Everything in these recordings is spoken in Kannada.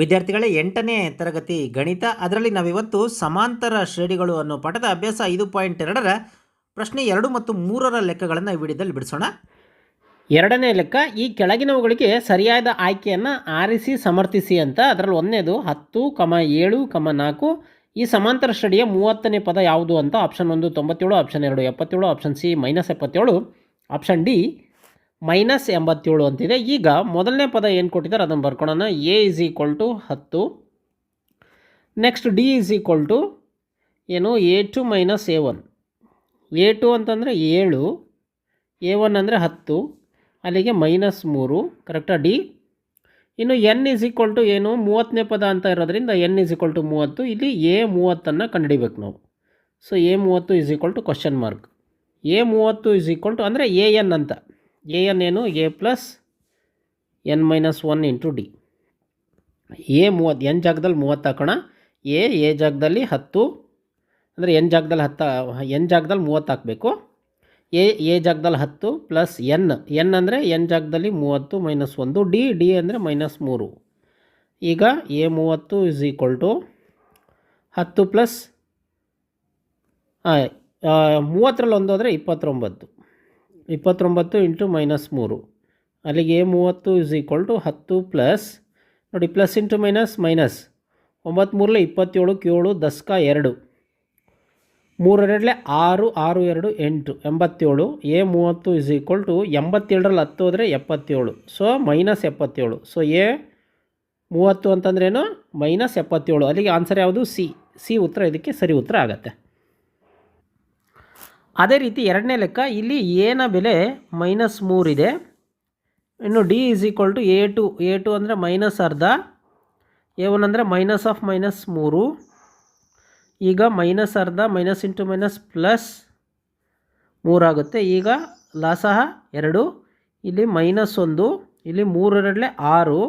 ವಿದ್ಯಾರ್ಥಿಗಳೇ ಎಂಟನೇ ತರಗತಿ ಗಣಿತ. ಅದರಲ್ಲಿ ನಾವಿವತ್ತು ಸಮಾಂತರ ಶ್ರೇಣಿಗಳು ಅನ್ನೋ ಪಾಠದ ಅಭ್ಯಾಸ ಐದು ಪಾಯಿಂಟ್ ಎರಡರ ಪ್ರಶ್ನೆ ಎರಡು ಮತ್ತು ಮೂರರ ಲೆಕ್ಕಗಳನ್ನು ಈ ವಿಡಿಯೋದಲ್ಲಿ ಬಿಡಿಸೋಣ. ಎರಡನೇ ಲೆಕ್ಕ, ಈ ಕೆಳಗಿನವುಗಳಿಗೆ ಸರಿಯಾದ ಆಯ್ಕೆಯನ್ನು ಆರಿಸಿ ಸಮರ್ಥಿಸಿ ಅಂತ. ಅದರಲ್ಲಿ ಒಂದನೇದು ಹತ್ತು ಕಮ ಏಳು ಕಮ ನಾಲ್ಕು. ಈ ಸಮಾಂತರ ಶ್ರೇಣಿಯ ಮೂವತ್ತನೇ ಪದ ಯಾವುದು ಅಂತ ಆಪ್ಷನ್ ಒಂದು ತೊಂಬತ್ತೇಳು ಆಪ್ಷನ್ ಎರಡು ಎಪ್ಪತ್ತೇಳು ಆಪ್ಷನ್ ಸಿ ಮೈನಸ್ ಎಪ್ಪತ್ತೇಳು ಆಪ್ಷನ್ ಡಿ ಮೈನಸ್ ಎಂಬತ್ತೇಳು ಅಂತಿದೆ. ಈಗ ಮೊದಲನೇ ಪದ ಏನು ಕೊಟ್ಟಿದ್ದಾರೆ? ಅದನ್ನು ಬರ್ಕೊಳ್ಳೋಣ ಎ ಇಸ್ ಈಕ್ವಲ್ ಟು ಹತ್ತು. Next D is equal to ಏನು? A two minus A one A two ಅಂತಂದರೆ ಏಳು. ಎ ಒನ್ ಅಂದರೆ ಹತ್ತು. ಅಲ್ಲಿಗೆ ಮೈನಸ್ ಮೂರು. ಕರೆಕ್ಟಾ ಡಿ ಇನ್ನು ಎನ್ ಇಸ್ ಈಕ್ವಲ್ ಟು ಏನು? ಮೂವತ್ತನೇ ಪದ ಅಂತ ಇರೋದ್ರಿಂದ ಎನ್ ಇಸ್ ಈಕ್ವಲ್ ಟು ಮೂವತ್ತು. ಇಲ್ಲಿ ಎ ಮೂವತ್ತನ್ನು ಕಂಡುಹಿಡಿಬೇಕು ನಾವು. ಸೊ ಎ ಮೂವತ್ತು is equal to question mark A ಮೂವತ್ತು ಇಸ್ ಈಕ್ವಲ್ ಟು ಅಂದರೆ ಎ ಎನ್ ಅಂತ. ಎ ಎನ್ ಏನು? A plus N minus one into D A ಮೂವತ್ತು ಎನ್ ಜಾಗದಲ್ಲಿ ಮೂವತ್ತು ಹಾಕೋಣ. ಎ ಎ ಜಾಗದಲ್ಲಿ ಹತ್ತು. ಅಂದರೆ ಎನ್ ಜಾಗದಲ್ಲಿ ಹತ್ತು ಎನ್ ಜಾಗದಲ್ಲಿ ಮೂವತ್ತು ಹಾಕಬೇಕು. ಎ ಎ ಜಾಗದಲ್ಲಿ ಹತ್ತು ಪ್ಲಸ್ ಎನ್ ಎನ್ ಅಂದರೆ ಎನ್ ಜಾಗದಲ್ಲಿ ಮೂವತ್ತು ಮೈನಸ್ ಒಂದು. ಡಿ ಡಿ ಅಂದರೆ ಮೈನಸ್ ಮೂರು. ಈಗ ಎ ಮೂವತ್ತು ಇಸ್ ಈಕ್ವಲ್ ಟು ಹತ್ತು ಪ್ಲಸ್ ಮೂವತ್ತರಲ್ಲಿ ಒಂದು ಹೋದರೆ ಇಪ್ಪತ್ತೊಂಬತ್ತು. ಇಪ್ಪತ್ತೊಂಬತ್ತು ಇಂಟು ಮೈನಸ್ ಮೂರು. ಅಲ್ಲಿಗೆ ಮೂವತ್ತು ಇಸ್ ಈಕ್ವಲ್ ಟು ಹತ್ತು ಪ್ಲಸ್ ನೋಡಿ ಪ್ಲಸ್ ಇಂಟು ಮೈನಸ್ ಮೈನಸ್ ಒಂಬತ್ತು ಇಪ್ಪತ್ತೇಳು, ಏಳು, ದಸ್ಕ ಎರಡು. ಮೂರೆರಡಲೆ ಆರು ಆರು ಎರಡು, ಎಂಟು. ಎಂಬತ್ತೇಳು, ಎ ಮೂವತ್ತು ಇಸ್ ಈಕ್ವಲ್ ಟು ಎಂಬತ್ತೇಳರಲ್ಲಿ ಹತ್ತು ಹೋದರೆ ಎಪ್ಪತ್ತೇಳು. ಸೊ ಮೈನಸ್ ಎಪ್ಪತ್ತೇಳು. ಸೊ ಎ ಮೂವತ್ತು ಅಂತಂದ್ರೇನು ಮೈನಸ್ ಎಪ್ಪತ್ತೇಳು. ಅಲ್ಲಿಗೆ ಆನ್ಸರ್ ಯಾವುದು? ಸಿ ಸಿ ಉತ್ತರ ಇದಕ್ಕೆ ಸರಿ ಉತ್ತರ ಆಗತ್ತೆ. ಅದೇ ರೀತಿ ಎರಡನೇ ಲೆಕ್ಕ ಇಲ್ಲಿ ಎನ ಬೆಲೆ ಮೈನಸ್ ಮೂರಿದೆ ಇನ್ನು d is equal to a two a two ಅಂದರೆ ಮೈನಸ್ ಅರ್ಧ ಎ ಒನ್ ಅಂದರೆ ಮೈನಸ್ ಆಫ್ ಮೈನಸ್ ಮೂರು. ಈಗ ಮೈನಸ್ ಅರ್ಧ ಮೈನಸ್ ಇಂಟು ಮೈನಸ್ ಪ್ಲಸ್ ಮೂರಾಗುತ್ತೆ ಈಗ ಲಾಸಹ ಎರಡು, ಇಲ್ಲಿ ಮೈನಸ್ ಒಂದು, ಇಲ್ಲಿ ಮೂರೆರಡಲೆ ಆರು.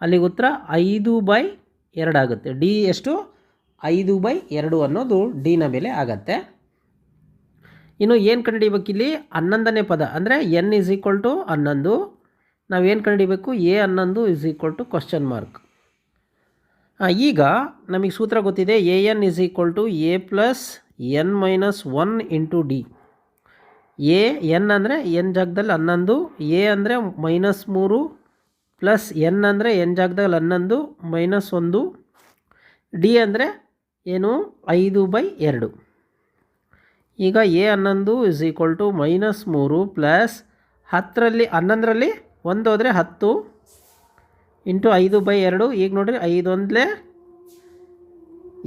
ಅಲ್ಲಿಗೆ ಉತ್ತರ ಐದು ಬೈ ಎರಡಾಗುತ್ತೆ ಡಿ ಎಷ್ಟು? ಐದು ಬೈ ಎರಡು ಅನ್ನೋದು ಡಿನ ಬೆಲೆ ಆಗತ್ತೆ. ಇನ್ನು ಏನು ಕಂಡುಹಿಡಿಬೇಕು ಇಲ್ಲಿ ಹನ್ನೊಂದನೇ ಪದ. ಅಂದರೆ ಎನ್ ಇಸ್ ಈಕ್ವಲ್ ಟು ಹನ್ನೊಂದು. ನಾವೇನು ಕಂಡುಹಿಡಿಬೇಕು? ಎ ಹನ್ನೊಂದು is equal to question mark ಈಗ ನಮಗೆ ಸೂತ್ರ ಗೊತ್ತಿದೆ. A N is equal to A plus N minus one into D A N ಅಂದರೆ ಎನ್ ಜಾಗದಲ್ಲಿ ಹನ್ನೊಂದು. ಎ ಅಂದರೆ ಮೈನಸ್ ಮೂರು ಪ್ಲಸ್ ಎನ್ ಅಂದರೆ ಎನ್ ಜಾಗದಲ್ಲಿ ಹನ್ನೊಂದು ಮೈನಸ್ ಒಂದು. ಡಿ ಅಂದರೆ ಏನು? ಐದು ಬೈ ಎರಡು. ಈಗ ಎ ಹನ್ನೊಂದು ಇಸ್ ಈಕ್ವಲ್ ಟು ಮೈನಸ್ ಮೂರು ಪ್ಲಸ್ ಹತ್ತರಲ್ಲಿ, ಹನ್ನೊಂದರಲ್ಲಿ ಒಂದು ಹೋದರೆ ಹತ್ತು ಇಂಟು ಐದು ಬೈ ಎರಡು. ಈಗ ನೋಡಿರಿ ಐದೊಂದಲೇ,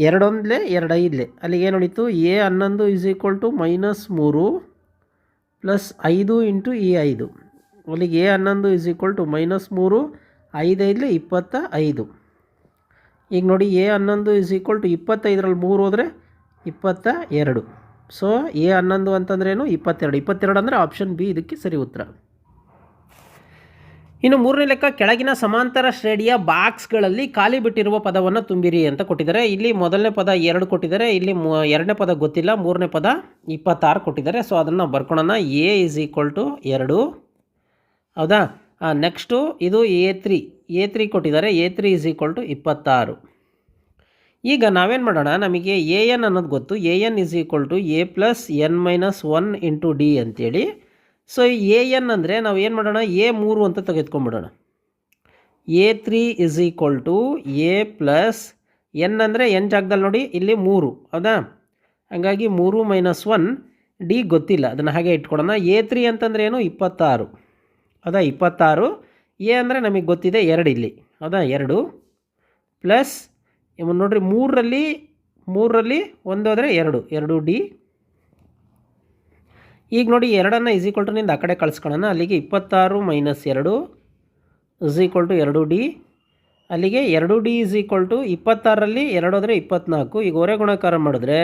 ಎರಡೊಂದಲೇ ಎರಡು ಐದಲೇ ಅಲ್ಲಿಗೆ ಏನು ಉಳಿತು ಎ ಹನ್ನೊಂದು ಇಸ್ ಈಕ್ವಲ್ ಟು ಮೈನಸ್ ಮೂರು ಪ್ಲಸ್ ಐದು ಇಂಟು ಈ ಐದು. ಅಲ್ಲಿಗೆ ಎ ಹನ್ನೊಂದು ಇಸ್ ಈಕ್ವಲ್ ಟು ಮೈನಸ್ ಮೂರು, ಐದೈದಲೇ ಇಪ್ಪತ್ತ ಐದು ಈಗ ನೋಡಿ ಎ ಹನ್ನೊಂದು ಇಸ್ ಈಕ್ವಲ್ ಟು ಇಪ್ಪತ್ತೈದರಲ್ಲಿ ಮೂರು ಹೋದರೆ ಇಪ್ಪತ್ತ ಎರಡು. ಸೊ ಎ ಹನ್ನೊಂದು ಅಂತಂದ್ರೇನು? ಇಪ್ಪತ್ತೆರಡು. ಇಪ್ಪತ್ತೆರಡು ಅಂದರೆ ಆಪ್ಷನ್ ಬಿ ಇದಕ್ಕೆ ಸರಿ ಉತ್ತರ. ಇನ್ನು ಮೂರನೇ ಲೆಕ್ಕ, ಕೆಳಗಿನ ಸಮಾಂತರ ಶ್ರೇಣಿಯ ಬಾಕ್ಸ್ಗಳಲ್ಲಿ ಖಾಲಿ ಬಿಟ್ಟಿರುವ ಪದವನ್ನು ತುಂಬಿರಿ ಅಂತ ಕೊಟ್ಟಿದ್ದಾರೆ. ಇಲ್ಲಿ ಮೊದಲನೇ ಪದ ಎರಡು ಕೊಟ್ಟಿದ್ದಾರೆ. ಇಲ್ಲಿ ಎರಡನೇ ಪದ ಗೊತ್ತಿಲ್ಲ. ಮೂರನೇ ಪದ ಇಪ್ಪತ್ತಾರು ಕೊಟ್ಟಿದ್ದಾರೆ. ಸೊ ಅದನ್ನು ಬರ್ಕೊಳ್ಳೋಣ ಎ ಇಸ್ ಈಕ್ವಲ್ ಟು ಎರಡು. ಹೌದಾ? ನೆಕ್ಸ್ಟು ಇದು ಎ ತ್ರೀ ಎ ತ್ರೀ ಕೊಟ್ಟಿದ್ದಾರೆ. A three is equal to ಇಪ್ಪತ್ತಾರು. ಈಗ ನಾವೇನು ಮಾಡೋಣ? ನಮಗೆ ಎ ಎನ್ ಅನ್ನೋದು ಗೊತ್ತು. A N is equal to A plus N minus one into D ಅಂತೇಳಿ. ಸೊ ಎ ಎನ್ ಅಂದರೆ ನಾವು ಏನು ಮಾಡೋಣ? ಎ ಮೂರು ಅಂತ ತೆಗೆದುಕೊಂಡ್ಬಿಡೋಣ. A three is equal to A plus N ಅಂದರೆ ಎನ್ ಜಾಗದಲ್ಲಿ ನೋಡಿ, ಇಲ್ಲಿ ಮೂರು. ಹೌದಾ? ಹಾಗಾಗಿ ಮೂರು ಮೈನಸ್ ಒನ್ ಡಿ ಗೊತ್ತಿಲ್ಲ. ಅದನ್ನು ಹಾಗೆ ಇಟ್ಕೊಡೋಣ ಎ ತ್ರೀ ಅಂತಂದ್ರೆ ಏನು? ಇಪ್ಪತ್ತಾರು. ಹೌದಾ? ಇಪ್ಪತ್ತಾರು. ಎ ಅಂದರೆ ನಮಗೆ ಗೊತ್ತಿದೆ ಎರಡು ಇಲ್ಲಿ. ಹೌದಾ? ಎರಡು ಪ್ಲಸ್ ಇವ್ ನೋಡ್ರಿ ಮೂರರಲ್ಲಿ ಮೂರರಲ್ಲಿ ಒಂದು ಆದರೆ ಎರಡು ಎರಡು ಡಿ ಈಗ ನೋಡಿ ಎರಡನ್ನು ಇಸ್ ಈಕ್ವಲ್ ಆ ಕಡೆ ಕಳಿಸ್ಕೊಳ್ಳೋಣ ಅಲ್ಲಿಗೆ ಇಪ್ಪತ್ತಾರು ಮೈನಸ್ ಎರಡು ಇಸ್ ಈಕ್ವಲ್ ಟು ಎರಡು ಡಿ ಅಲ್ಲಿಗೆ ಎರಡು ಡಿ ಇಸ್ ಈಕ್ವಲ್ ಟು ಇಪ್ಪತ್ತಾರರಲ್ಲಿ ಎರಡು ಆದರೆ ಇಪ್ಪತ್ತ್ನಾಲ್ಕು ಈಗ ಹೊರೆ ಗುಣಾಕಾರ ಮಾಡಿದ್ರೆ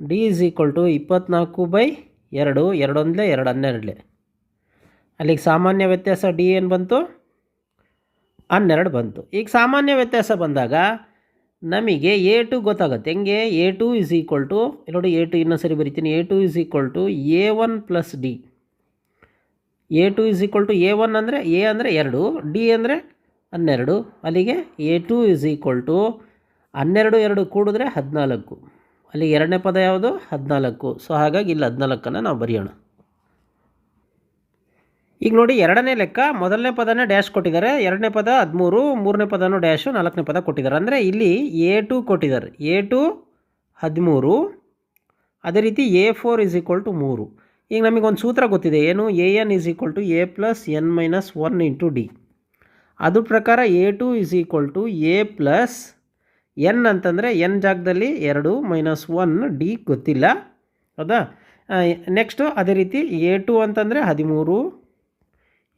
ಡಿ ಇಸ್ ಈಕ್ವಲ್ ಟು ಇಪ್ಪತ್ತ್ನಾಲ್ಕು ಬೈ ಎರಡು, ಎರಡೊಂದಲೇ ಎರಡು ಹನ್ನೆರಡಲೆ. ಅಲ್ಲಿಗೆ ಸಾಮಾನ್ಯ ವ್ಯತ್ಯಾಸ ಡಿ ಏನು ಬಂತು? ಹನ್ನೆರಡು ಬಂತು. ಈಗ ಸಾಮಾನ್ಯ ವ್ಯತ್ಯಾಸ ಬಂದಾಗ ನಮಗೆ ಎ ಟು ಗೊತ್ತಾಗುತ್ತೆ. ಹೆಂಗೆ? A two is equal to ನೋಡಿ ಎ ಟು ಇನ್ನೊಂದು ಸರಿ ಬರಿತೀನಿ. A two is equal to A one plus D A two is equal to A one ಅಂದರೆ ಎ ಅಂದರೆ ಎರಡು ಡಿ ಅಂದರೆ ಹನ್ನೆರಡು. ಅಲ್ಲಿಗೆ A two is equal to ಹನ್ನೆರಡು, ಎರಡು ಕೂಡಿದ್ರೆ ಹದಿನಾಲ್ಕು. ಅಲ್ಲಿ ಎರಡನೇ ಪದ ಯಾವುದು? ಹದಿನಾಲ್ಕು. ಸೊ ಹಾಗಾಗಿ ಇಲ್ಲಿ ಹದಿನಾಲ್ಕನ್ನು ನಾವು ಬರೆಯೋಣ. ಈಗ ನೋಡಿ ಎರಡನೇ ಲೆಕ್ಕ, ಮೊದಲನೇ ಪದನೇ ಡ್ಯಾಶ್ ಕೊಟ್ಟಿದ್ದಾರೆ. ಎರಡನೇ ಪದ ಹದಿಮೂರು, ಮೂರನೇ ಪದನೂ ಡ್ಯಾಶು ನಾಲ್ಕನೇ ಪದ ಕೊಟ್ಟಿದ್ದಾರೆ. ಅಂದರೆ ಇಲ್ಲಿ ಎ ಟು ಕೊಟ್ಟಿದ್ದಾರೆ. ಎ ಟು ಹದಿಮೂರು, ಅದೇ ರೀತಿ A four is equal to ಮೂರು. ಈಗ ನಮಗೊಂದು ಸೂತ್ರ ಗೊತ್ತಿದೆ, ಏನು? A N is equal to A plus N minus one into D ಅದ್ರ ಪ್ರಕಾರ A two is equal to A plus N ಅಂತಂದರೆ ಎನ್ ಜಾಗದಲ್ಲಿ ಎರಡು ಮೈನಸ್ ಒನ್ ಡಿ ಗೊತ್ತಿಲ್ಲ. ಹೌದಾ? ನೆಕ್ಸ್ಟು ಅದೇ ರೀತಿ ಎ ಟು ಅಂತಂದರೆ ಹದಿಮೂರು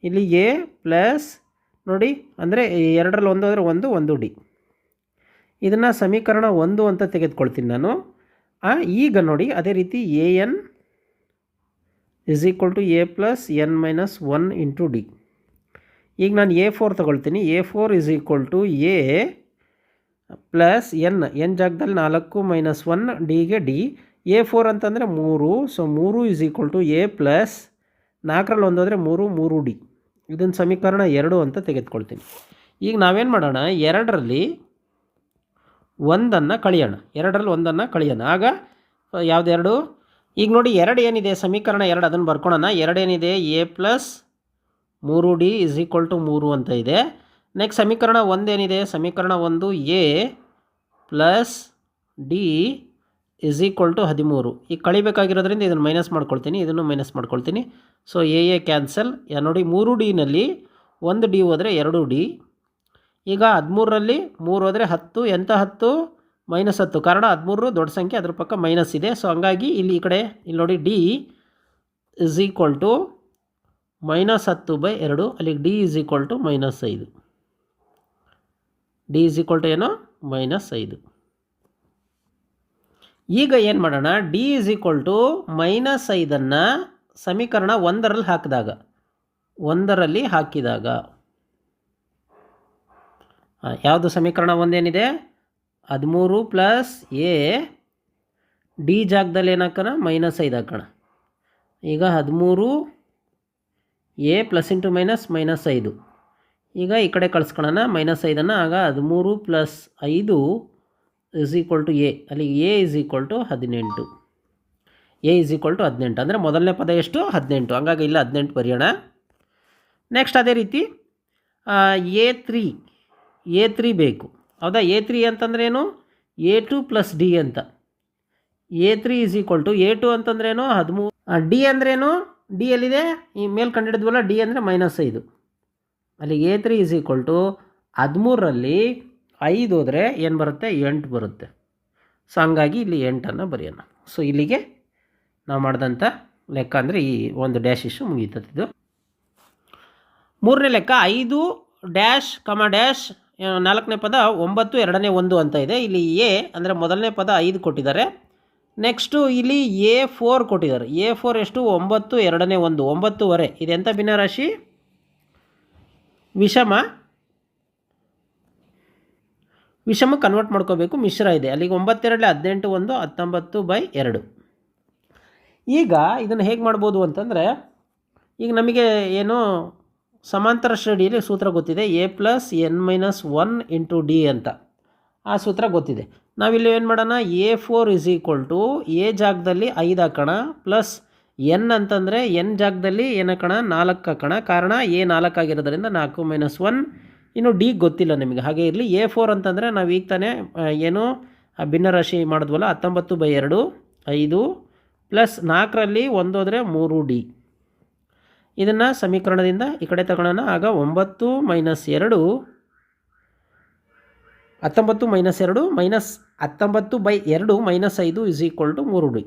ಇಲ್ಲಿ ಎ ಪ್ಲಸ್ ನೋಡಿ, ಅಂದರೆ ಎರಡರಲ್ಲಿ ಒಂದು ಅಂದರೆ ಒಂದು ಒಂದು ಡಿ ಇದನ್ನು ಸಮೀಕರಣ ಒಂದು ಅಂತ ತೆಗೆದುಕೊಳ್ತೀನಿ ನಾನು. ಈಗ ನೋಡಿ, ಅದೇ ರೀತಿ A N is equal to A plus N minus one into D ಈಗ ನಾನು ಎ ಫೋರ್ ತೊಗೊಳ್ತೀನಿ. A four is equal to A plus N N ಜಾಗದಲ್ಲಿ ನಾಲ್ಕು ಮೈನಸ್ ಒನ್ ಡಿಗೆ ಡಿ ಎ ಫೋರ್ ಅಂತಂದರೆ ಮೂರು ಸೊ ಮೂರು is equal to A plus ನಾಲ್ಕರಲ್ಲಿ ಒಂದು ಹೋದರೆ ಮೂರು ಮೂರು ಡಿ ಇದನ್ನು ಸಮೀಕರಣ ಎರಡು ಅಂತ ತೆಗೆದುಕೊಳ್ತೀನಿ. ಈಗ ನಾವೇನು ಮಾಡೋಣ? ಎರಡರಲ್ಲಿ ಒಂದನ್ನು ಕಳಿಯೋಣ. ಎರಡರಲ್ಲಿ ಒಂದನ್ನು ಕಳಿಯೋಣ. ಆಗ ಯಾವುದೆರಡು? ಈಗ ನೋಡಿ ಎರಡು ಏನಿದೆ? ಸಮೀಕರಣ ಎರಡು, ಅದನ್ನು ಬರ್ಕೊಳ್ಳೋಣ ಎರಡೇನಿದೆ ಎ ಪ್ಲಸ್ ಮೂರು ಡಿ ಇಸ್ ಈಕ್ವಲ್ ಟು ಮೂರು ಅಂತ ಇದೆ. ನೆಕ್ಸ್ಟ್ ಸಮೀಕರಣ ಒಂದೇನಿದೆ? ಸಮೀಕರಣ ಒಂದು A plus D is equal to ಹದಿಮೂರು. ಈಗ ಕಳಿಬೇಕಾಗಿರೋದ್ರಿಂದ ಇದನ್ನು ಮೈನಸ್ ಮಾಡ್ಕೊಳ್ತೀನಿ, ಇದನ್ನು ಮೈನಸ್ ಮಾಡ್ಕೊಳ್ತೀನಿ. ಸೊ ಎ ಎ ಕ್ಯಾನ್ಸಲ್ ನೋಡಿ, ಮೂರು ಡಿನಲ್ಲಿ ಒಂದು ಡಿ ಹೋದರೆ ಎರಡು ಡಿ ಈಗ ಹದಿಮೂರರಲ್ಲಿ ಮೂರು ಹೋದರೆ ಹತ್ತು ಎಂಥ ಹತ್ತು? ಮೈನಸ್ ಹತ್ತು. ಕಾರಣ ಹದಿಮೂರು ದೊಡ್ಡ ಸಂಖ್ಯೆ, ಅದ್ರ ಪಕ್ಕ ಮೈನಸ್ ಇದೆ. ಸೊ ಹಂಗಾಗಿ ಇಲ್ಲಿ ಈ ಕಡೆ, ಇಲ್ಲಿ ನೋಡಿ D is equal to minus ಹತ್ತು ಬೈ ಎರಡು. ಅಲ್ಲಿಗೆ D is equal to minus ಐದು. ಡಿ ಇಸ್ ಈಕ್ವಲ್ ಟು ಏನು? ಮೈನಸ್ ಐದು. ಈಗ ಏನು ಮಾಡೋಣ? D is equal to minus ಐದನ್ನು ಸಮೀಕರಣ ಒಂದರಲ್ಲಿ ಹಾಕಿದಾಗ. ಒಂದರಲ್ಲಿ ಹಾಕಿದಾಗ. ಯಾವುದು ಸಮೀಕರಣ ಒಂದೇನಿದೆ? ಹದಿಮೂರು ಪ್ಲಸ್ ಎ ಡಿ ಜಾಗದಲ್ಲಿ ಏನು ಹಾಕೋಣ ಮೈನಸ್ ಐದು ಹಾಕೋಣ ಈಗ ಹದಿಮೂರು A plus into minus minus ಐದು. ಈಗ ಈ ಕಡೆ ಕಳ್ಸ್ಕೊಳ್ಳೋಣ ಮೈನಸ್ ಐದನ್ನು ಆಗ ಹದಿಮೂರು ಪ್ಲಸ್ ಐದು ಇಸ್ ಈಕ್ವಲ್ ಟು ಎ ಅಲ್ಲಿ ಎ ಇಸ್ ಈಕ್ವಲ್ ಟು ಹದಿನೆಂಟು. ಎ ಇಸ್ ಈಕ್ವಲ್ ಟು ಹದಿನೆಂಟು. ಅಂದರೆ ಮೊದಲನೇ ಪದ ಎಷ್ಟು? ಹದಿನೆಂಟು. ಹಂಗಾಗಿ ಇಲ್ಲ, ಹದಿನೆಂಟು ಬರೆಯೋಣ. ನೆಕ್ಸ್ಟ್ ಅದೇ ರೀತಿ ಎ ತ್ರೀ ಎ ತ್ರೀ ಬೇಕು. ಹೌದಾ? ಎ ತ್ರೀ ಅಂತಂದ್ರೆ ಏನು? ಎ ಟು ಪ್ಲಸ್ ಡಿ ಅಂತ. A three is equal to A two ಅಂತಂದ್ರೇನು ಹದಿಮೂರು. ಡಿ ಅಂದ್ರೇನು ಡಿ ಎಲ್ಲಿದೆ? ಈ ಮೇಲೆ ಕಂಡಿಡಿದ್ವಲ್ಲ ಡಿ ಅಂದರೆ ಮೈನಸ್ ಐದು. ಅಲ್ಲಿ A three is equal to ಹದಿಮೂರರಲ್ಲಿ ಐದು ಹೋದರೆ ಏನು ಬರುತ್ತೆ? ಎಂಟು ಬರುತ್ತೆ. ಸೊ ಹಂಗಾಗಿ ಇಲ್ಲಿ ಎಂಟನ್ನು ಬರೆಯೋಣ. ಸೊ ಇಲ್ಲಿಗೆ ನಾವು ಮಾಡಿದಂಥ ಲೆಕ್ಕ ಅಂದರೆ ಈ ಒಂದು ಡ್ಯಾಶ್ ಇಶ್ಯೂ ಮುಗೀತದ್ದು ಮೂರನೇ ಲೆಕ್ಕ ಐದು ಡ್ಯಾಶ್ ಕಮ ಡ್ಯಾಶ್ ನಾಲ್ಕನೇ ಪದ ಒಂಬತ್ತು, ಎರಡನೇ ಒಂದು ಅಂತ ಇದೆ. ಇಲ್ಲಿ ಎ ಅಂದರೆ ಮೊದಲನೇ ಪದ ಐದು ಕೊಟ್ಟಿದ್ದಾರೆ. ನೆಕ್ಸ್ಟು ಇಲ್ಲಿ ಎ ಫೋರ್ ಕೊಟ್ಟಿದ್ದಾರೆ. ಎ ಫೋರ್ ಎಷ್ಟು? ಒಂಬತ್ತು, ಎರಡನೇ ಒಂದು, ಒಂಬತ್ತುವರೆ. ಇದೆಂಥ ಭಿನ್ನರಾಶಿ? ವಿಷಮ ವಿಷಮ ಕನ್ವರ್ಟ್ ಮಾಡ್ಕೋಬೇಕು. ಮಿಶ್ರ ಇದೆ. ಅಲ್ಲಿಗೆ ಒಂಬತ್ತೆರಡಲ್ಲಿ ಹದಿನೆಂಟು ಒಂದು, ಹತ್ತೊಂಬತ್ತು ಬೈ ಎರಡು. ಈಗ ಇದನ್ನು ಹೇಗೆ ಮಾಡ್ಬೋದು ಅಂತಂದರೆ, ಈಗ ನಮಗೆ ಏನು ಸಮಾಂತರ ಶ್ರೇಣಿಯಲ್ಲಿ ಸೂತ್ರ ಗೊತ್ತಿದೆ. A plus N minus one into D ಅಂತ. ಆ ಸೂತ್ರ ಗೊತ್ತಿದೆ. ನಾವಿಲ್ಲಿ ಏನು ಮಾಡೋಣ? A four is equal to A ಜಾಗದಲ್ಲಿ ಐದು ಹಾಕೋಣ ಪ್ಲಸ್ ಎನ್ ಅಂತಂದರೆ ಎನ್ ಜಾಗದಲ್ಲಿ ಏನು ಹಾಕೋಣ? ನಾಲ್ಕು ಹಾಕೋಣ. ಕಾರಣ ಎ ನಾಲ್ಕು ಆಗಿರೋದ್ರಿಂದ ನಾಲ್ಕು ಮೈನಸ್ ಒನ್ ಇನ್ನು ಡಿ ಗೊತ್ತಿಲ್ಲ ನಿಮಗೆ. ಹಾಗೆ ಇರಲಿ, ಎ ಫೋರ್ ಅಂತಂದರೆ ನಾವು ಈಗ ತಾನೇ ಏನು ಭಿನ್ನರಾಶಿ ಮಾಡಿದ್ವಲ್ಲ, ಹತ್ತೊಂಬತ್ತು ಬೈ ಎರಡು, ಐದು, ಪ್ಲಸ್ ನಾಲ್ಕರಲ್ಲಿ ಒಂದು ಹೋದರೆ ಮೂರು ಡಿ. ಇದನ್ನು ಸಮೀಕರಣದಿಂದ ಈ ಕಡೆ ತಗೊಳ್ಳೋಣ. ಆಗ ಒಂಬತ್ತು ಮೈನಸ್ ಎರಡು, ಹತ್ತೊಂಬತ್ತು ಮೈನಸ್ ಎರಡು, ಮೈನಸ್ ಹತ್ತೊಂಬತ್ತು ಬೈ ಎರಡು, ಮೈನಸ್ ಐದು ಇಸ್ ಈಕ್ವಲ್ ಟು ಮೂರು ಡಿ.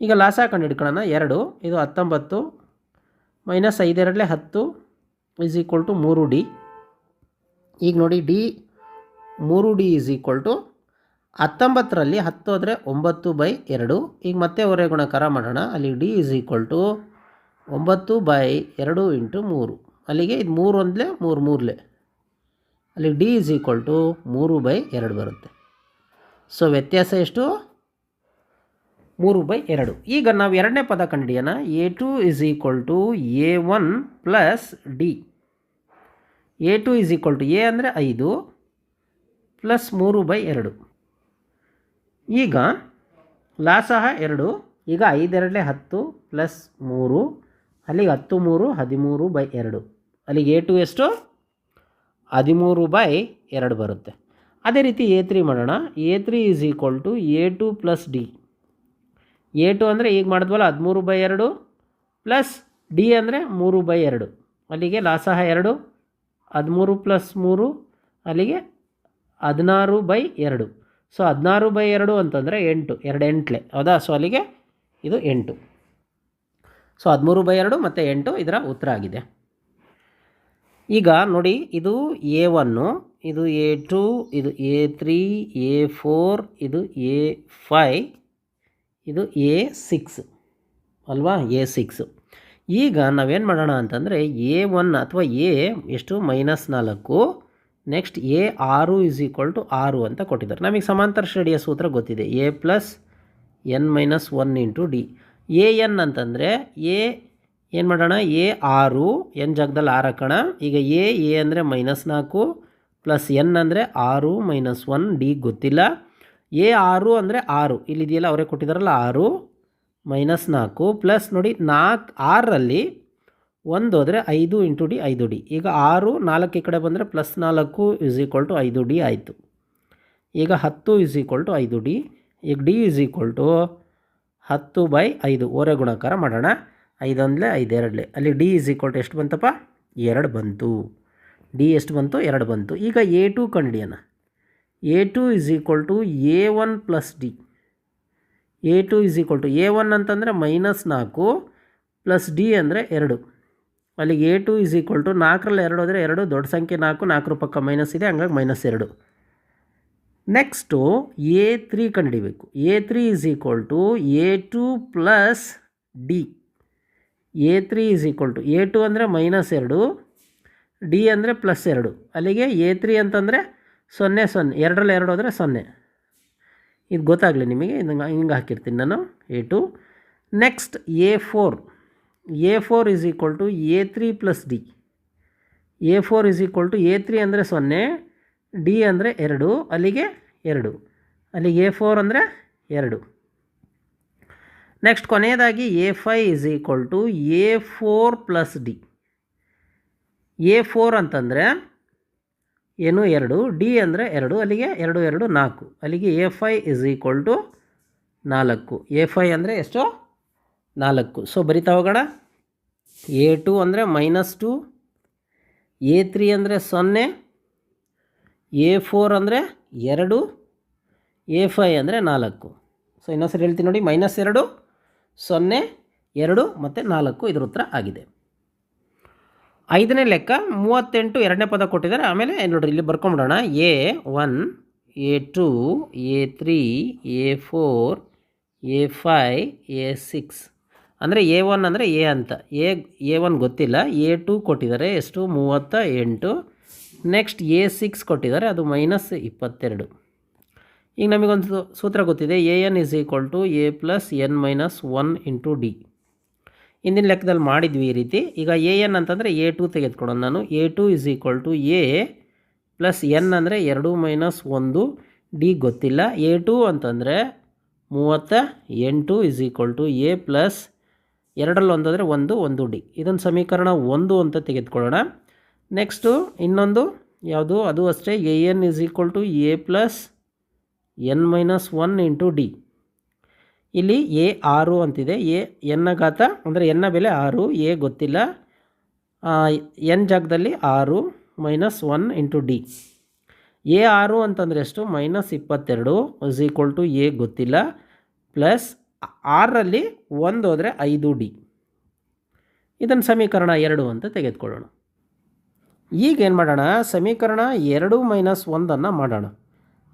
ಈಗ ಲಾಸ್ ಕಂಡು ಹಿಡ್ಕೊಳ್ಳೋಣ ಎರಡು, ಇದು ಹತ್ತೊಂಬತ್ತು, ಮೈನಸ್ ಐದೆರಡಲೆ ಹತ್ತು ಇಸ್ ಈಕ್ವಲ್ ಟು ಮೂರು ಡಿ ಈಗ ನೋಡಿ ಡಿ ಮೂರು ಡಿ ಈಸ್ ಈಕ್ವಲ್ ಟು ಹತ್ತೊಂಬತ್ತರಲ್ಲಿ ಹತ್ತು ಆದರೆ ಒಂಬತ್ತು ಬೈ ಎರಡು. ಈಗ ಮತ್ತೆ ಹೊರೆ ಗುಣಕಾರ ಮಾಡೋಣ. ಅಲ್ಲಿ ಡಿ ಈಸ್ ಈಕ್ವಲ್ ಟು ಒಂಬತ್ತು ಬೈ ಎರಡು ಇಂಟು ಮೂರು. ಅಲ್ಲಿಗೆ ಇದು ಮೂರು ಒಂದಲೇ ಮೂರು ಮೂರಲೆ. ಅಲ್ಲಿ ಡಿ ಈಸ್ ಈಕ್ವಲ್ ಟು ಮೂರು ಬೈ ಎರಡು ಬರುತ್ತೆ. ಸೊ ವ್ಯತ್ಯಾಸ ಎಷ್ಟು? ಮೂರು ಬೈ ಎರಡು. ಈಗ ನಾವು ಎರಡನೇ ಪದ ಕಂಡುಹಿಡಿಯೋಣ. A two is equal to A one plus D A two is equal to A ಅಂದರೆ ಐದು ಪ್ಲಸ್ ಮೂರು ಬೈ ಎರಡು. ಈಗ ಲಾಸಹ ಎರಡು. ಈಗ ಐದೆರಡಲೆ ಹತ್ತು ಪ್ಲಸ್ ಮೂರು. ಅಲ್ಲಿಗೆ ಹತ್ತು ಮೂರು, ಹದಿಮೂರು ಬೈ ಎರಡು. ಅಲ್ಲಿಗೆ ಎ ಟು ಎಷ್ಟು? ಹದಿಮೂರು ಬೈ ಎರಡು ಬರುತ್ತೆ. ಅದೇ ರೀತಿ ಎ ತ್ರೀ ಮಾಡೋಣ. A three is equal to A two plus D A two ಅಂದರೆ ಈಗ ಮಾಡಿದ್ವಲ್ಲ ಹದಿಮೂರು ಬೈ ಎರಡು ಪ್ಲಸ್ ಡಿ ಅಂದರೆ ಮೂರು ಬೈ ಎರಡು. ಅಲ್ಲಿಗೆ ಲಾಸಹ ಎರಡು, ಹದಿಮೂರು ಪ್ಲಸ್ ಮೂರು, ಅಲ್ಲಿಗೆ ಹದಿನಾರು ಬೈ ಎರಡು. ಸೊ ಹದಿನಾರು ಬೈ ಎರಡು ಅಂತಂದರೆ ಎಂಟು ಎರಡು ಎಂಟ್ಲೆ ಹೌದಾ? ಸೊ ಅಲ್ಲಿಗೆ ಇದು ಎಂಟು. ಸೊ ಹದಿಮೂರು ಬೈ ಎರಡು ಮತ್ತು ಎಂಟು ಇದರ ಉತ್ತರ ಆಗಿದೆ. ಈಗ ನೋಡಿ, ಇದು ಎ ಒನ್ನು ಇದು ಎ ಟು ಇದು ಎ ತ್ರೀ ಎ ಫೋರ್ ಇದು ಎ ಫೈ ಇದು ಎ ಸಿಕ್ಸ್ ಅಲ್ವಾ? ಎ ಸಿಕ್ಸು ಈಗ ನಾವೇನು ಮಾಡೋಣ ಅಂತಂದರೆ ಎ ಒನ್ ಅಥವಾ ಎ ಎಷ್ಟು? ಮೈನಸ್ ನಾಲ್ಕು. ನೆಕ್ಸ್ಟ್ ಎ ಆರು ಇಸ್ ಈಕ್ವಲ್ ಟು ಆರು ಅಂತ ಕೊಟ್ಟಿದ್ದಾರೆ. ನಮಗೆ ಸಮಾಂತರ ಶ್ರೇಣಿಯ ಸೂತ್ರ ಗೊತ್ತಿದೆ. A plus N minus one into D A N ಅಂತಂದರೆ ಎ ಏನು ಮಾಡೋಣ? ಎ ಆರು ಎನ್ ಜಾಗದಲ್ಲಿ ಆರು ಹಾಕೋಣ. ಈಗ ಎ ಎ ಅಂದರೆ ಮೈನಸ್ ನಾಲ್ಕು ಪ್ಲಸ್ ಎನ್ ಅಂದರೆ ಆರು ಮೈನಸ್ ಒನ್ ಡಿ ಗೊತ್ತಿಲ್ಲ. ಎ ಆರು ಅಂದರೆ ಆರು. ಇಲ್ಲಿದೆಯಲ್ಲ ಅವರೇ ಕೊಟ್ಟಿದ್ದಾರಲ್ಲ ಆರು, ಮೈನಸ್ ನಾಲ್ಕು, ಪ್ಲಸ್ ನೋಡಿ ನಾಲ್ಕು, ಆರರಲ್ಲಿ ಒಂದು ಹೋದರೆ ಐದು ಇಂಟು ಡಿ, ಐದು ಡಿ. ಈಗ ಆರು ನಾಲ್ಕು ಈ ಕಡೆ ಬಂದರೆ ಪ್ಲಸ್ ನಾಲ್ಕು ಇಸ್ ಈಕ್ವಲ್ ಟು ಐದು ಡಿ ಆಯಿತು. ಈಗ ಹತ್ತು ಇಸ್ ಈಕ್ವಲ್ ಟು ಐದು ಡಿ. ಈಗ ಡಿ ಇಸ್ ಈಕ್ವಲ್ ಟು ಹತ್ತು ಬೈ ಐದು. ಓರೆ ಗುಣಾಕಾರ ಮಾಡೋಣ. ಐದೊಂದಲೇ ಐದೆರಡಲೇ ಅಲ್ಲಿ ಡಿ ಇಸ್ ಈಕ್ವಲ್ ಟು ಎಷ್ಟು ಬಂತಪ್ಪ? ಎರಡು ಬಂತು. ಡಿ ಎಷ್ಟು ಬಂತು? ಎರಡು ಬಂತು. ಈಗ A two ಕಂಡಿಡಿಯೋಣ A two is equal to A one plus D A two is equal to A one ಅಂತಂದರೆ ಮೈನಸ್ ನಾಲ್ಕು ಪ್ಲಸ್ ಡಿ ಅಂದರೆ ಎರಡು. ಅಲ್ಲಿಗೆ A two is equal to ನಾಲ್ಕರಲ್ಲಿ ಎರಡು ಹೋದರೆ ಎರಡು, ದೊಡ್ಡ ಸಂಖ್ಯೆ ನಾಲ್ಕು ನಾಲ್ಕರ ಪಕ್ಕ ಮೈನಸ್ ಇದೆ, ಹಂಗಾಗಿ ಮೈನಸ್ ಎರಡು. ನೆಕ್ಸ್ಟು ಎ ತ್ರೀ ಕಂಡುಹಿಡಿಬೇಕು. A three is equal to A two plus D A three is equal to A two ಅಂದರೆ ಮೈನಸ್ ಎರಡು ಡಿ ಅಂದರೆ ಪ್ಲಸ್ ಎರಡು. ಅಲ್ಲಿಗೆ ಎ ತ್ರೀ ಅಂತಂದರೆ ಸೊನ್ನೆ ಸೊನ್ನೆ, ಎರಡರಲ್ಲಿ ಎರಡು ಹೋದರೆ ಸೊನ್ನೆ. ಇದು ಗೊತ್ತಾಗಲಿ ನಿಮಗೆ ಇದನ್ನು ಹಿಂಗೆ ಹಾಕಿರ್ತೀನಿ ನಾನು. A two. Next a four. A four is equal to a three plus d. A four is equal to a three ಅಂದರೆ ಸೊನ್ನೆ, ಡಿ ಅಂದರೆ ಎರಡು, ಅಲ್ಲಿಗೆ ಎರಡು. ಅಲ್ಲಿಗೆ ಎ ಫೋರ್ ಅಂದರೆ ಎರಡು. ನೆಕ್ಸ್ಟ್ ಕೊನೆಯದಾಗಿ a five is equal to a four plus d. A four ಅಂತಂದರೆ ಏನು ಎರಡು? ಡಿ ಅಂದರೆ ಎರಡು, ಅಲ್ಲಿಗೆ ಎರಡು ಎರಡು, ನಾಲ್ಕು. ಅಲ್ಲಿಗೆ a five is equal to ನಾಲ್ಕು. ಎ ಫೈ ಅಂದರೆ ಎಷ್ಟು? ನಾಲ್ಕು. ಸೊ ಬರಿತಾ ಹೋಗೋಣ. ಎ ಟು ಅಂದರೆ ಮೈನಸ್ ಟು ಎ ತ್ರೀ ಅಂದರೆ ಸೊನ್ನೆ. ಎ ಫೋರ್ ಅಂದರೆ ಎರಡು. ಎ ಫೈ ಅಂದರೆ ನಾಲ್ಕು. ಸೊ ಇನ್ನೊಂದ್ಸರಿ ಹೇಳ್ತೀನಿ ನೋಡಿ. ಮೈನಸ್ ಎರಡು, ಸೊನ್ನೆ, ಎರಡು ಮತ್ತು ನಾಲ್ಕು ಇದರ ಉತ್ತರ ಆಗಿದೆ. ಐದನೇ ಲೆಕ್ಕ ಮೂವತ್ತೆಂಟು ಎರಡನೇ ಪದ ಕೊಟ್ಟಿದ್ದಾರೆ. ಆಮೇಲೆ ನೋಡ್ರಿ, ಇಲ್ಲಿ ಬರ್ಕೊಂಬಿಡೋಣ. A one, a two, a three, a four, a five a six. ಅಂದರೆ ಎ ಒನ್ ಅಂದರೆ ಎ ಅಂತ. ಎ ಎ ಒನ್ ಗೊತ್ತಿಲ್ಲ. ಎ ಟು ಕೊಟ್ಟಿದ್ದಾರೆ. ಎಷ್ಟು? ಮೂವತ್ತ ಎಂಟು. ನೆಕ್ಸ್ಟ್ ಎ ಸಿಕ್ಸ್ ಕೊಟ್ಟಿದ್ದಾರೆ. ಅದು ಮೈನಸ್ ಇಪ್ಪತ್ತೆರಡು. ಈಗ ನಮಗೊಂದು ಸೂತ್ರ ಗೊತ್ತಿದೆ. A n is equal to a plus n minus one into d. ಹಿಂದಿನ ಲೆಕ್ಕದಲ್ಲಿ ಮಾಡಿದ್ವಿ ಈ ರೀತಿ. ಈಗ ಎ ಎನ್ ಅಂತಂದರೆ ಎ ಟು ತೆಗೆದುಕೊಡೋಣ ನಾನು. A two is equal to a plus n ಅಂದರೆ ಎರಡು ಮೈನಸ್ ಒಂದು ಡಿ ಗೊತ್ತಿಲ್ಲ. ಎ ಟು ಅಂತಂದರೆ ಮೂವತ್ತ ಎಂಟು is equal to a plus ಎರಡರಲ್ಲಿ ಒಂದಂದರೆ ಒಂದು ಒಂದು ಡಿ ಇದನ್ನು ಸಮೀಕರಣ ಒಂದು ಅಂತ ತೆಗೆದುಕೊಳ್ಳೋಣ. ನೆಕ್ಸ್ಟು ಇನ್ನೊಂದು ಯಾವುದು? ಅದು ಅಷ್ಟೇ. A n is equal to a plus n minus one into d ಇಲ್ಲಿ ಎ ಆರು ಅಂತಿದೆ. ಎ, ಎನ್ನ ಘಾತ? ಅಂದರೆ ಎನ್ನ ಬೆಲೆ ಆರು, ಎ ಗೊತ್ತಿಲ್ಲ. ಎನ್ ಜಾಗದಲ್ಲಿ ಆರು, minus one into d. A ಆರು ಅಂತಂದರೆ ಎಷ್ಟು? ಮೈನಸ್ ಇಪ್ಪತ್ತೆರಡು ಇಸ್ ಈಕ್ವಲ್ ಟು ಎ ಗೊತ್ತಿಲ್ಲ. ಪ್ಲಸ್ ಆರರಲ್ಲಿ ಒಂದು ಹೋದರೆ ಐದು ಡಿ. ಇದನ್ನು ಸಮೀಕರಣ ಎರಡು ಅಂತ ತೆಗೆದುಕೊಳ್ಳೋಣ. ಈಗ ಏನು ಮಾಡೋಣ? ಸಮೀಕರಣ ಎರಡು ಮೈನಸ್ ಒಂದನ್ನು ಮಾಡೋಣ.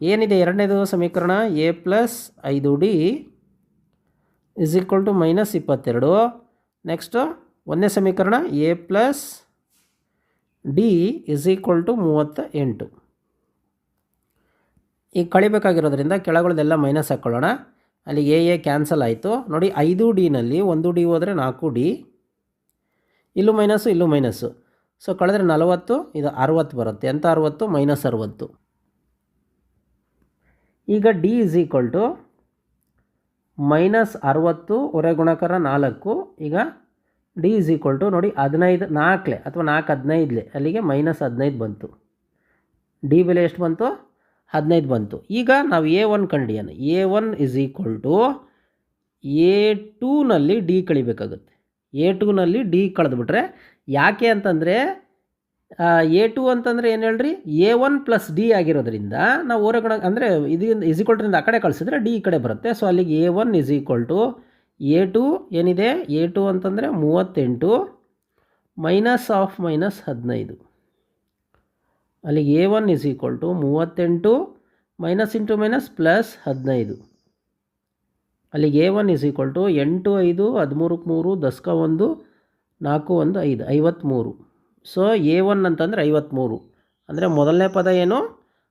ಏನಿದೆ ಎರಡನೇದು ಸಮೀಕರಣ? ಎ ಪ್ಲಸ್ ಐದು d. Is equal to minus ಇಪ್ಪತ್ತೆರಡು. ನೆಕ್ಸ್ಟು ಒಂದನೇ ಸಮೀಕರಣ a plus d is equal to ಮೂವತ್ತ ಎಂಟು ಈಗ ಕಳಿಬೇಕಾಗಿರೋದ್ರಿಂದ ಕೆಳಗಳೆಲ್ಲ ಮೈನಸ್ ಹಾಕ್ಕೊಳ್ಳೋಣ ಅಲ್ಲಿ ಎ ಎ ಕ್ಯಾನ್ಸಲ್ ಆಯಿತು. ನೋಡಿ, ಐದು ಡಿನಲ್ಲಿ ಒಂದು ಡಿ ಹೋದರೆ ನಾಲ್ಕು ಡಿ ಇಲ್ಲೂ ಮೈನಸ್ಸು ಇಲ್ಲೂ ಮೈನಸ್ಸು ಸೊ ಕಳೆದ್ರೆ ನಲವತ್ತು, ಇದು ಅರುವತ್ತು ಬರುತ್ತೆ. ಎಂಥ ಅರುವತ್ತು? ಮೈನಸ್ ಅರುವತ್ತು. ಈಗ d is equal to minus ಅರವತ್ತು ಹೊರೆ ಗುಣಕರ ನಾಲ್ಕು. ಈಗ ಡಿ ಇಸ್ ಈಕ್ವಲ್ ಟು ನೋಡಿ ಹದಿನೈದು, ನಾಲ್ಕಲೆ ಅಥವಾ ನಾಲ್ಕು ಹದಿನೈದಲೆ. ಅಲ್ಲಿಗೆ ಮೈನಸ್ ಹದಿನೈದು ಬಂತು. ಡಿ ಬೆಲೆ ಎಷ್ಟು ಬಂತು? ಹದಿನೈದು ಬಂತು. ಈಗ ನಾವು a one ಕಂಡಿಯನ್ a one is equal to a ಟೂನಲ್ಲಿ d ಕಳಿಬೇಕಾಗುತ್ತೆ. ಎ ಟೂನಲ್ಲಿ ಡಿ ಕಳೆದ್ಬಿಟ್ರೆ ಯಾಕೆ ಅಂತಂದರೆ ಎ ಟು ಅಂತಂದರೆ ಏನು ಹೇಳ್ರಿ? ಎ ಒನ್ ಪ್ಲಸ್ ಡಿ ಆಗಿರೋದ್ರಿಂದ ನಾವು ಹೊರಗಡೆ ಅಂದರೆ ಇದರಿಂದ ಇಸ್ ಆ ಕಡೆ ಕಳಿಸಿದ್ರೆ ಡಿ ಈ ಕಡೆ ಬರುತ್ತೆ. ಸೊ ಅಲ್ಲಿಗೆ a one is equal to a two ಏನಿದೆ? ಎ ಟು ಅಂತಂದರೆ ಮೂವತ್ತೆಂಟು ಮೈನಸ್ ಆಫ್ ಮೈನಸ್ ಹದಿನೈದು. ಅಲ್ಲಿಗೆ a one is equal to ಮೂವತ್ತೆಂಟು ಮೈನಸ್ ಇಂಟು ಮೈನಸ್ ಪ್ಲಸ್ ಹದಿನೈದು. ಅಲ್ಲಿಗೆ a one is equal to ಎಂಟು ಐದು, ಹದಿಮೂರಕ್ಕೆ ಮೂರು ದಸ್ಕ ಒಂದು, ನಾಲ್ಕು ಒಂದು ಐದು ಐವತ್ತ್ಮೂರು ಸೊ ಎ ಒನ್ ಅಂತಂದರೆ ಐವತ್ತ್ಮೂರು ಅಂದರೆ ಮೊದಲನೇ ಪದ ಏನು?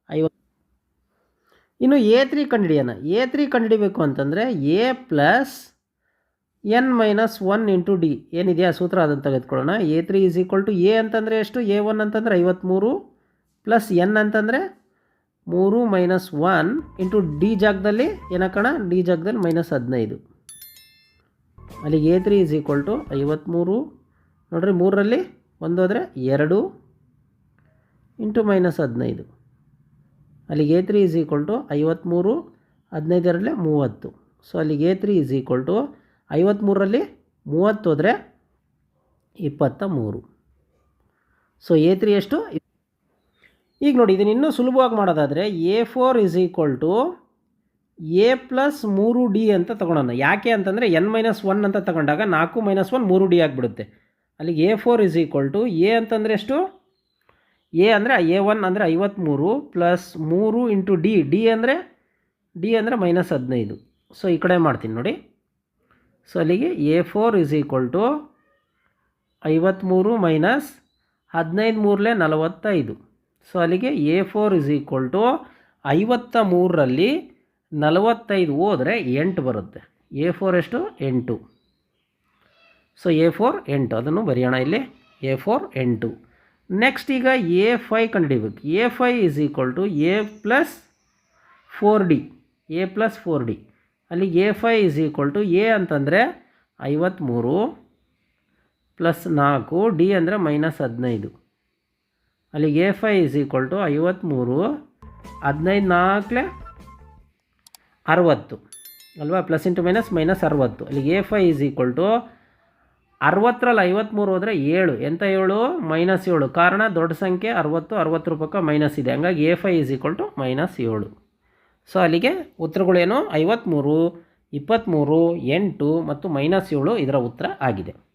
ಐವತ್ತು ಇನ್ನು ಎ ತ್ರೀ ಕಂಡುಹಿಡಿಯೋಣ. ಎ ತ್ರೀ ಕಂಡುಹಿಡಿಬೇಕು ಅಂತಂದರೆ a plus n minus one into d ಏನಿದೆಯಾ? ಸೂತ್ರ ಅದನ್ನು ತೆಗೆದುಕೊಳ್ಳೋಣ. A three is equal to a ಅಂತಂದರೆ ಎಷ್ಟು? ಎ ಒನ್ ಅಂತಂದರೆ ಐವತ್ತ್ಮೂರು ಪ್ಲಸ್ ಎನ್ ಅಂತಂದರೆ ಮೂರು ಮೈನಸ್ ಒನ್ ಇಂಟು ಡಿ ಜಾಗದಲ್ಲಿ ಏನಕ್ಕಣ? ಡಿ ಜಾಗದಲ್ಲಿ ಮೈನಸ್ ಹದಿನೈದು. ಅಲ್ಲಿಗೆ a three is equal to ಐವತ್ತ್ಮೂರು ನೋಡಿರಿ ಮೂರರಲ್ಲಿ ಒಂದು ಹೋದರೆ ಎರಡು ಇಂಟು ಮೈನಸ್ ಹದಿನೈದು. ಅಲ್ಲಿಗೆ a three is equal to ಐವತ್ತ್ಮೂರು ಹದಿನೈದರಲ್ಲೇ ಮೂವತ್ತು. ಸೊ ಅಲ್ಲಿಗೆ a three is equal to ಐವತ್ತ್ಮೂರರಲ್ಲಿ ಮೂವತ್ತು ಹೋದರೆ ಇಪ್ಪತ್ತ ಮೂರು. ಸೊ ಎ ತ್ರೀ ಎಷ್ಟು? ಈಗ ನೋಡಿ, ಇದನ್ನು ಇನ್ನೂ ಸುಲಭವಾಗಿ ಮಾಡೋದಾದರೆ a four is equal to a plus ಮೂರು ಡಿ ಅಂತ ತಗೊಳೋಣ. ಯಾಕೆ ಅಂತಂದರೆ ಎನ್ ಮೈನಸ್ ಒನ್ ಅಂತ ತಗೊಂಡಾಗ ನಾಲ್ಕು ಮೈನಸ್ ಒನ್ ಮೂರು ಡಿ ಆಗಿಬಿಡುತ್ತೆ. ಅಲ್ಲಿಗೆ a four is equal to a ಅಂತಂದರೆ ಎಷ್ಟು? ಎ ಅಂದರೆ ಎ ಒನ್ ಅಂದರೆ ಐವತ್ತ್ಮೂರು ಪ್ಲಸ್ ಮೂರು ಇಂಟು ಡಿ ಡಿ ಅಂದರೆ ಡಿ ಅಂದರೆ ಮೈನಸ್ ಹದಿನೈದು. ಸೊ ಈ ಕಡೆ ಮಾಡ್ತೀನಿ ನೋಡಿ. ಸೊ ಅಲ್ಲಿಗೆ a four is equal to ಐವತ್ತ್ಮೂರು minus ಹದಿನೈದು ಮೂರಲೇ ನಲವತ್ತೈದು. ಸೊ ಅಲ್ಲಿಗೆ a four is equal to ಐವತ್ತ ಮೂರರಲ್ಲಿ ನಲವತ್ತೈದು ಹೋದರೆ ಎಂಟು ಬರುತ್ತೆ. ಎ ಫೋರ್ ಎಷ್ಟು? ಎಂಟು. ಸೊ ಎ ಫೋರ್ ಎಂಟು ಅದನ್ನು ಬರೆಯೋಣ ಇಲ್ಲಿ. ಎ ಫೋರ್ ಎಂಟು ನೆಕ್ಸ್ಟ್ ಈಗ ಎ ಫೈ ಕಂಡುಹಿಡಿಬೇಕು a five is equal to a plus four d a plus four d ಅಲ್ಲಿ a five is equal to a ಅಂತಂದರೆ ಐವತ್ತ್ಮೂರು ಪ್ಲಸ್ ನಾಲ್ಕು ಡಿ ಅಂದರೆ ಮೈನಸ್ ಹದಿನೈದು. ಅಲ್ಲಿಗೆ a five is equal to ಐವತ್ತ್ಮೂರು ಹದಿನೈದು ನಾಲ್ಕಲೆ ಅರವತ್ತು. ಅಲ್ವಾ? ಪ್ಲಸ್ ಇಂಟು ಮೈನಸ್ ಮೈನಸ್ ಅರವತ್ತು. ಅಲ್ಲಿಗೆ a five is equal to ಅರವತ್ತರಲ್ಲಿ ಐವತ್ತ್ಮೂರು ಹೋದರೆ ಏಳು. ಎಂಥ ಏಳು? ಮೈನಸ್ ಏಳು. ಕಾರಣ ದೊಡ್ಡ ಸಂಖ್ಯೆ ಅರವತ್ತು ಅರವತ್ತು ರೂಪಾಯಿ ಮೈನಸ್ ಇದೆ. ಹಂಗಾಗಿ a five is equal to minus ಏಳು. ಸೊ ಅಲ್ಲಿಗೆ ಉತ್ತರಗಳೇನು ಐವತ್ತ್ಮೂರು ಇಪ್ಪತ್ತ್ಮೂರು ಎಂಟು ಮತ್ತು ಮೈನಸ್ ಏಳು ಇದರ ಉತ್ತರ ಆಗಿದೆ.